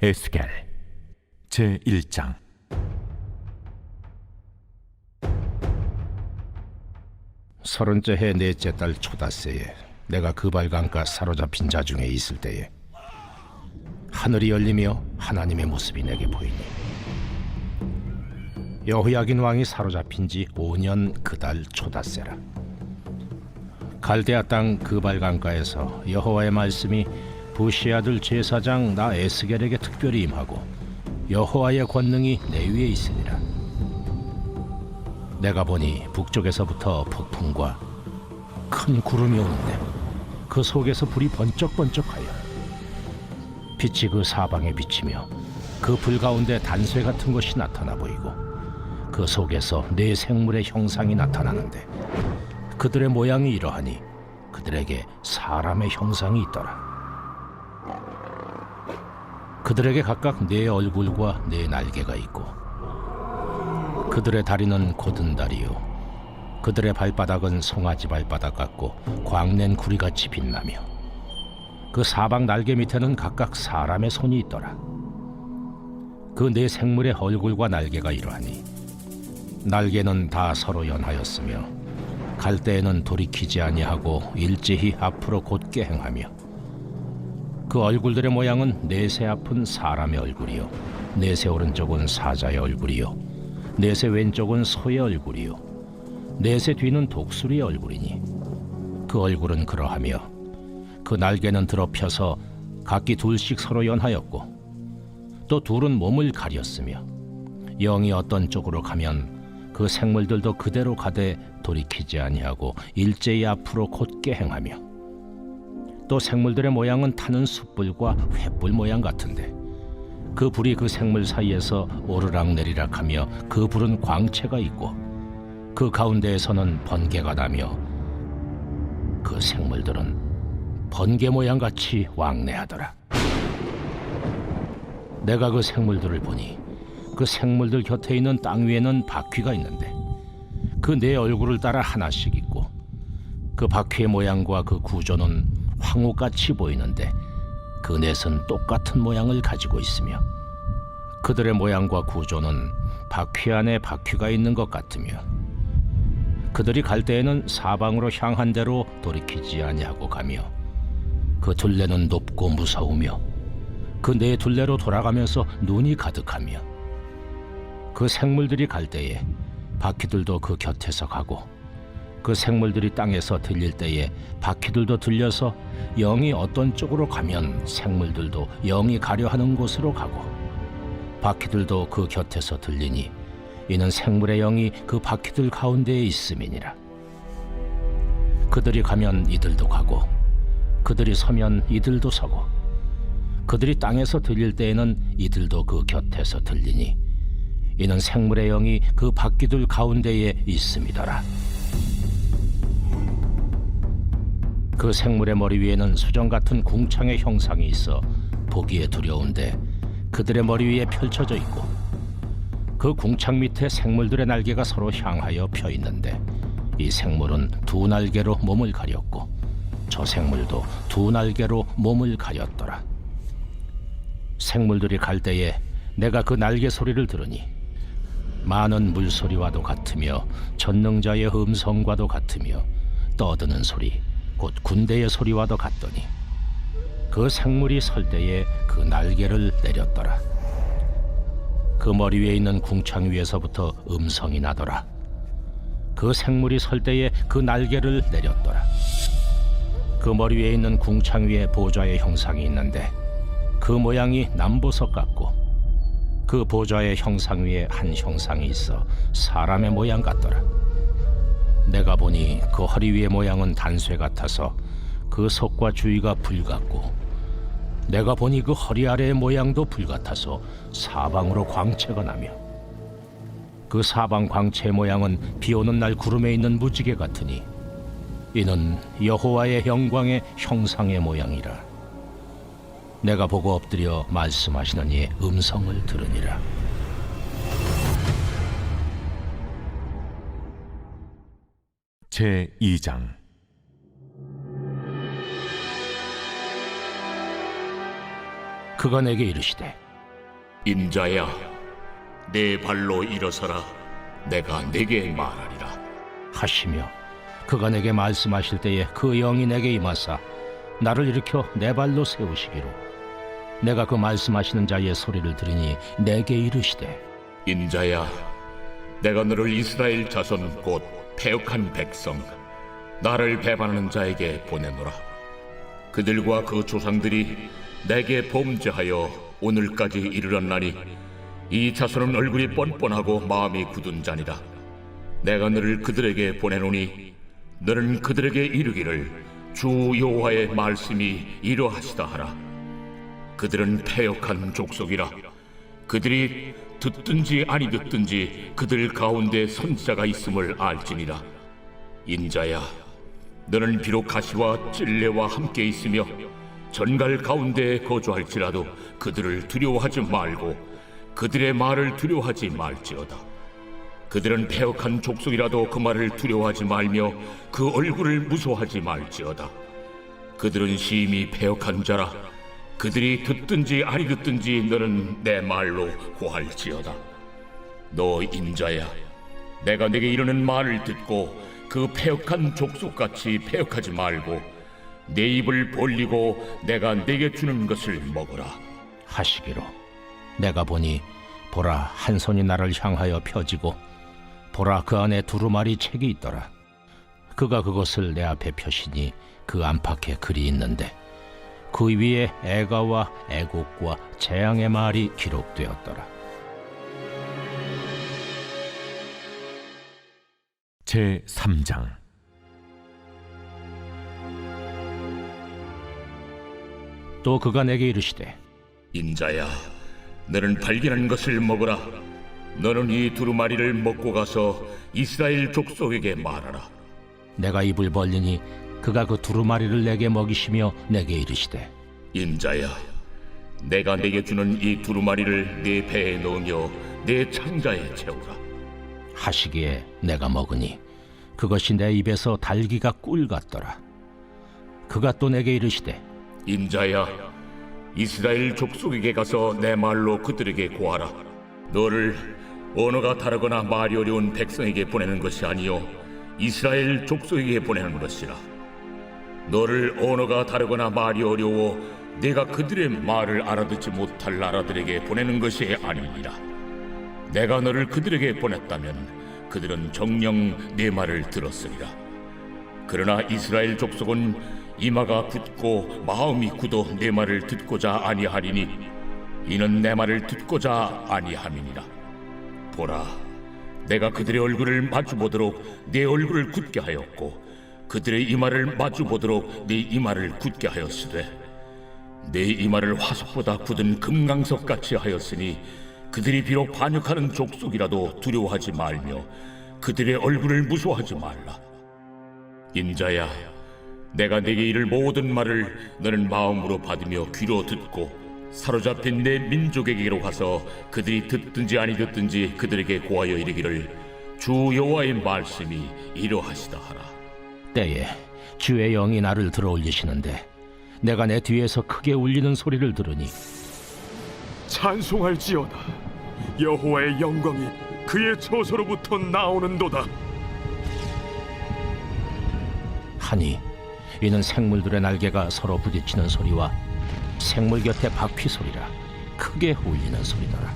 에스겔 제 1장. 서른째 해 넷째 달 초다새에 내가 그발강가 사로잡힌 자 중에 있을 때에 하늘이 열리며 하나님의 모습이 내게 보이니 여호야긴 왕이 사로잡힌 지 5년 그 달 초다새라. 갈대아 땅 그발강가에서 여호와의 말씀이 부시 아들 제사장 나 에스겔에게 특별히 임하고 여호와의 권능이 내 위에 있으니라. 내가 보니 북쪽에서부터 폭풍과 큰 구름이 오는데 그 속에서 불이 번쩍번쩍하여 빛이 그 사방에 비치며 그 불 가운데 단쇠 같은 것이 나타나 보이고 그 속에서 네 생물의 형상이 나타나는데 그들의 모양이 이러하니 그들에게 사람의 형상이 있더라 그들에게 각각 네 얼굴과 네 날개가 있고 그들의 다리는 곧은 다리요. 그들의 발바닥은 송아지 발바닥 같고 광낸 구리같이 빛나며 그 사방 날개 밑에는 각각 사람의 손이 있더라. 그 네 생물의 얼굴과 날개가 이러하니 날개는 다 서로 연하였으며 갈 때에는 돌이키지 아니하고 일제히 앞으로 곧게 행하며 그 얼굴들의 모양은 내세 앞은 사람의 얼굴이요. 내세 오른쪽은 사자의 얼굴이요. 내세 왼쪽은 소의 얼굴이요. 내세 뒤는 독수리의 얼굴이니. 그 얼굴은 그러하며 그 날개는 드러펴서 각기 둘씩 서로 연하였고 또 둘은 몸을 가렸으며 영이 어떤 쪽으로 가면 그 생물들도 그대로 가되 돌이키지 아니하고 일제히 앞으로 곧게 행하며 또 생물들의 모양은 타는 숯불과 횃불 모양 같은데 그 불이 그 생물 사이에서 오르락 내리락 하며 그 불은 광채가 있고 그 가운데에서는 번개가 나며 그 생물들은 번개 모양 같이 왕래하더라. 내가 그 생물들을 보니 그 생물들 곁에 있는 땅 위에는 바퀴가 있는데 그네 얼굴을 따라 하나씩 있고 그 바퀴의 모양과 그 구조는 황후같이 보이는데 그 넷은 똑같은 모양을 가지고 있으며 그들의 모양과 구조는 바퀴 안에 바퀴가 있는 것 같으며 그들이 갈 때에는 사방으로 향한 대로 돌이키지 아니하고 가며 그 둘레는 높고 무서우며 그 네 둘레로 돌아가면서 눈이 가득하며 그 생물들이 갈 때에 바퀴들도 그 곁에서 가고 그 생물들이 땅에서 들릴 때에 바퀴들도 들려서 영이 어떤 쪽으로 가면 생물들도 영이 가려 하는 곳으로 가고 바퀴들도 그 곁에서 들리니 이는 생물의 영이 그 바퀴들 가운데에 있음이니라. 그들이 가면 이들도 가고 그들이 서면 이들도 서고 그들이 땅에서 들릴 때에는 이들도 그 곁에서 들리니 이는 생물의 영이 그 바퀴들 가운데에 있음이더라 그 생물의 머리 위에는 수정 같은 궁창의 형상이 있어 보기에 두려운데 그들의 머리 위에 펼쳐져 있고 그 궁창 밑에 생물들의 날개가 서로 향하여 펴 있는데 이 생물은 두 날개로 몸을 가렸고 저 생물도 두 날개로 몸을 가렸더라. 생물들이 갈 때에 내가 그 날개 소리를 들으니 많은 물소리와도 같으며 전능자의 음성과도 같으며 떠드는 소리 곧 군대의 소리와도 같더니 그 생물이 설 때에 그 날개를 내렸더라. 그 머리 위에 있는 궁창 위에서부터 음성이 나더라. 그 생물이 설 때에 그 날개를 내렸더라. 그 머리 위에 있는 궁창 위에 보좌의 형상이 있는데 그 모양이 남보석 같고 그 보좌의 형상 위에 한 형상이 있어 사람의 모양 같더라 내가 보니 그 허리 위의 모양은 단쇠 같아서 그 속과 주위가 불 같고 내가 보니 그 허리 아래의 모양도 불 같아서 사방으로 광채가 나며 그 사방 광채 모양은 비 오는 날 구름에 있는 무지개 같으니 이는 여호와의 영광의 형상의 모양이라. 내가 보고 엎드려 말씀하시는 이의 음성을 들으니라 제 2장 그가 내게 이르시되 인자야, 내 발로 일어서라. 내가 내게 말하리라. 하시며 그가 내게 말씀하실 때에 그 영이 내게 임하사 나를 일으켜 내 발로 세우시기로 내가 그 말씀하시는 자의 소리를 들으니 내게 이르시되 인자야, 내가 너를 이스라엘 자손 곧 패역한 백성, 나를 배반하는 자에게 보내노라. 그들과 그 조상들이 내게 범죄하여 오늘까지 이르렀나니 이 자손은 얼굴이 뻔뻔하고 마음이 굳은 자니라. 내가 너를 그들에게 보내노니 너는 그들에게 이르기를 주 여호와의 말씀이 이러하시다 하라. 그들은 패역한 족속이라. 그들이 듣든지 아니 듣든지 그들 가운데 선지자가 있음을 알지니라. 인자야, 너는 비록 가시와 찔레와 함께 있으며 전갈 가운데 거주할지라도 그들을 두려워하지 말고 그들의 말을 두려워하지 말지어다. 그들은 패역한 족속이라도 그 말을 두려워하지 말며 그 얼굴을 무서워하지 말지어다. 그들은 심히 패역한 자라. 그들이 듣든지 아니 듣든지 너는 내 말로 고할지어다. 너 인자야, 내가 내게 이르는 말을 듣고 그 패역한 족속같이 패역하지 말고 내 입을 벌리고 내가 내게 주는 것을 먹어라. 하시기로 내가 보니 보라 한 손이 나를 향하여 펴지고 보라 그 안에 두루마리 책이 있더라 그가 그것을 내 앞에 펴시니 그 안팎에 글이 있는데 그 위에 애가와 애곡과 재앙의 말이 기록되었더라 제 3장 또 그가 내게 이르시되 인자야, 너는 발견한 것을 먹어라. 너는 이 두루마리를 먹고 가서 이스라엘 족속에게 말하라. 내가 입을 벌리니 그가 그 두루마리를 내게 먹이시며 내게 이르시되 인자야, 내가 내게 주는 이 두루마리를 네 배에 넣으며 내 창자에 채우라. 하시기에 내가 먹으니 그것이 내 입에서 달기가 꿀 같더라 그가 또 내게 이르시되 인자야, 이스라엘 족속에게 가서 내 말로 그들에게 고하라. 너를 언어가 다르거나 말이 어려운 백성에게 보내는 것이 아니요 이스라엘 족속에게 보내는 것이라. 너를 언어가 다르거나 말이 어려워 내가 그들의 말을 알아듣지 못할 나라들에게 보내는 것이 아니니라. 내가 너를 그들에게 보냈다면 그들은 정녕 내 말을 들었으리라. 그러나 이스라엘 족속은 이마가 굳고 마음이 굳어 내 말을 듣고자 아니하리니 이는 내 말을 듣고자 아니함이니라 보라 내가 그들의 얼굴을 마주 보도록 내 얼굴을 굳게 하였고 그들의 이마를 마주 보도록 내 이마를 굳게 하였으되 내 이마를 화석보다 굳은 금강석 같이 하였으니 그들이 비록 반역하는 족속이라도 두려워하지 말며 그들의 얼굴을 무서워하지 말라 인자야, 내가 내게 이를 모든 말을 너는 마음으로 받으며 귀로 듣고 사로잡힌 내 민족에게로 가서 그들이 듣든지 아니 듣든지 그들에게 고하여 이르기를 주 여호와의 말씀이 이러하시다 하라. 때에 주의 영이 나를 들어올리시는데 내가 내 뒤에서 크게 울리는 소리를 들으니 찬송할지어다. 여호와의 영광이 그의 처소로부터 나오는도다. 하니 이는 생물들의 날개가 서로 부딪히는 소리와 생물 곁에 바퀴 소리라 크게 울리는 소리더라.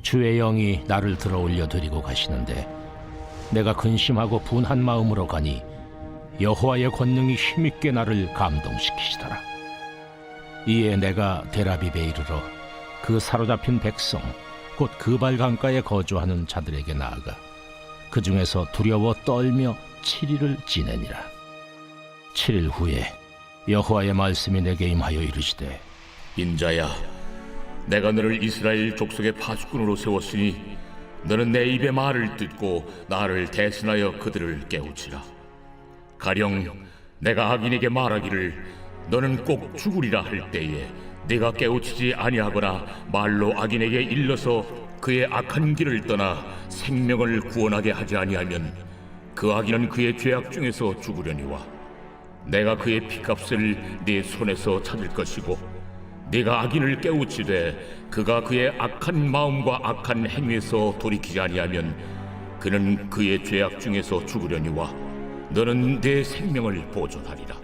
주의 영이 나를 들어올려 드리고 가시는데 내가 근심하고 분한 마음으로 가니 여호와의 권능이 힘있게 나를 감동시키시더라 이에 내가 데라비베 이르러 그 사로잡힌 백성 곧 그발 강가에 거주하는 자들에게 나아가 그 중에서 두려워 떨며 7일을 지내니라 7일 후에 여호와의 말씀이 내게 임하여 이르시되 인자야, 내가 너를 이스라엘 족속의 파수꾼으로 세웠으니 너는 내 입의 말을 듣고 나를 대신하여 그들을 깨우치라. 가령 내가 악인에게 말하기를 너는 꼭 죽으리라 할 때에 내가 깨우치지 아니하거나 말로 악인에게 일러서 그의 악한 길을 떠나 생명을 구원하게 하지 아니하면 그 악인은 그의 죄악 중에서 죽으려니와 내가 그의 피값을 네 손에서 찾을 것이고 네가 악인을 깨우치되 그가 그의 악한 마음과 악한 행위에서 돌이키지 아니하면 그는 그의 죄악 중에서 죽으려니와 너는 내 생명을 보존하리라.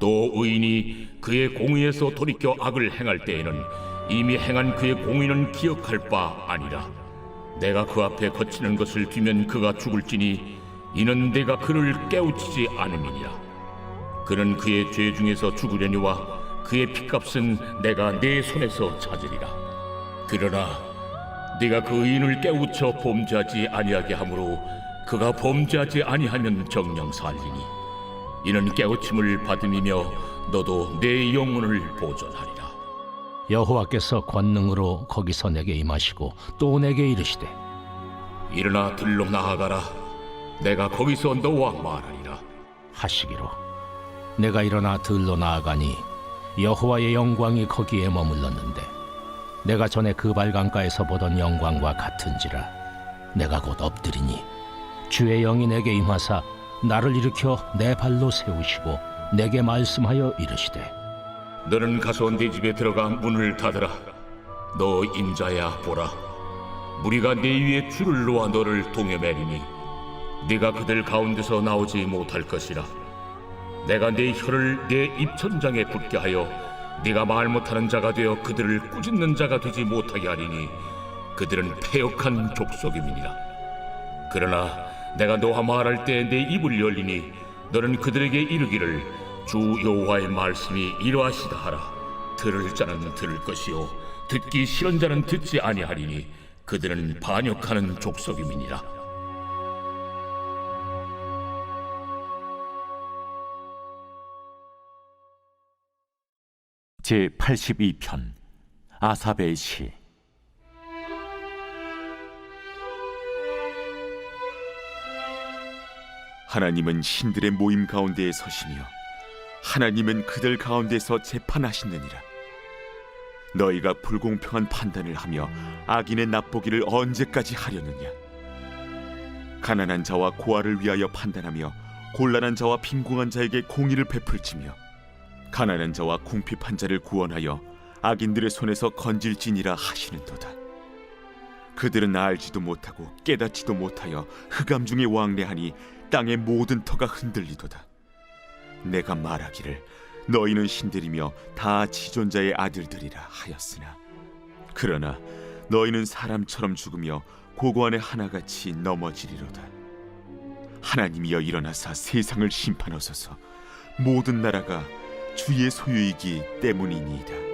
또 의인이 그의 공의에서 돌이켜 악을 행할 때에는 이미 행한 그의 공의는 기억할 바 아니라 내가 그 앞에 거치는 것을 두면 그가 죽을지니 이는 내가 그를 깨우치지 않음이니라. 그는 그의 죄 중에서 죽으려니와 그의 피값은 내가 내 손에서 찾으리라. 그러나 네가 그 의인을 깨우쳐 범죄하지 아니하게 하므로 그가 범죄하지 아니하면 정령 살리니 이는 깨우침을 받음이며 너도 내 영혼을 보존하리라. 여호와께서 권능으로 거기서 내게 임하시고 또 내게 이르시되 일어나 들로 나아가라. 내가 거기서 너와 말하리라. 하시기로. 내가 일어나 들로 나아가니 여호와의 영광이 거기에 머물렀는데 내가 전에 그 발강가에서 보던 영광과 같은지라 내가 곧 엎드리니 주의 영이 내게 임하사 나를 일으켜 내 발로 세우시고 내게 말씀하여 이르시되 너는 가서 내 집에 들어가 문을 닫으라. 너 인자야 보라. 무리가 내 위에 줄을 놓아 너를 동여매리니 네가 그들 가운데서 나오지 못할 것이라. 내가 네 혀를 내 입천장에 붙게 하여 네가 말 못하는 자가 되어 그들을 꾸짖는 자가 되지 못하게 하리니 그들은 패역한 족속임이니라. 그러나 내가 너와 말할 때 내 입을 열리니 너는 그들에게 이르기를 주 여호와의 말씀이 이러하시다 하라. 들을 자는 들을 것이요 듣기 싫은 자는 듣지 아니하리니 그들은 반역하는 족속임이니라. 제 82편 아삽의 시 하나님은 신들의 모임 가운데에 서시며 하나님은 그들 가운데서 재판하시느니라. 너희가 불공평한 판단을 하며 악인의 납보기를 언제까지 하려느냐? 가난한 자와 고아를 위하여 판단하며 곤란한 자와 빈궁한 자에게 공의를 베풀지며 가난한 자와 궁핍한 자를 구원하여 악인들의 손에서 건질지니라 하시는도다. 그들은 알지도 못하고 깨닫지도 못하여 흑암 중에 왕래하니 땅의 모든 터가 흔들리도다. 내가 말하기를 너희는 신들이며 다 지존자의 아들들이라 하였으나 그러나 너희는 사람처럼 죽으며 고고한의 하나같이 넘어지리로다. 하나님이여 일어나사 세상을 심판하소서 모든 나라가 주의 소유이기 때문이니이다.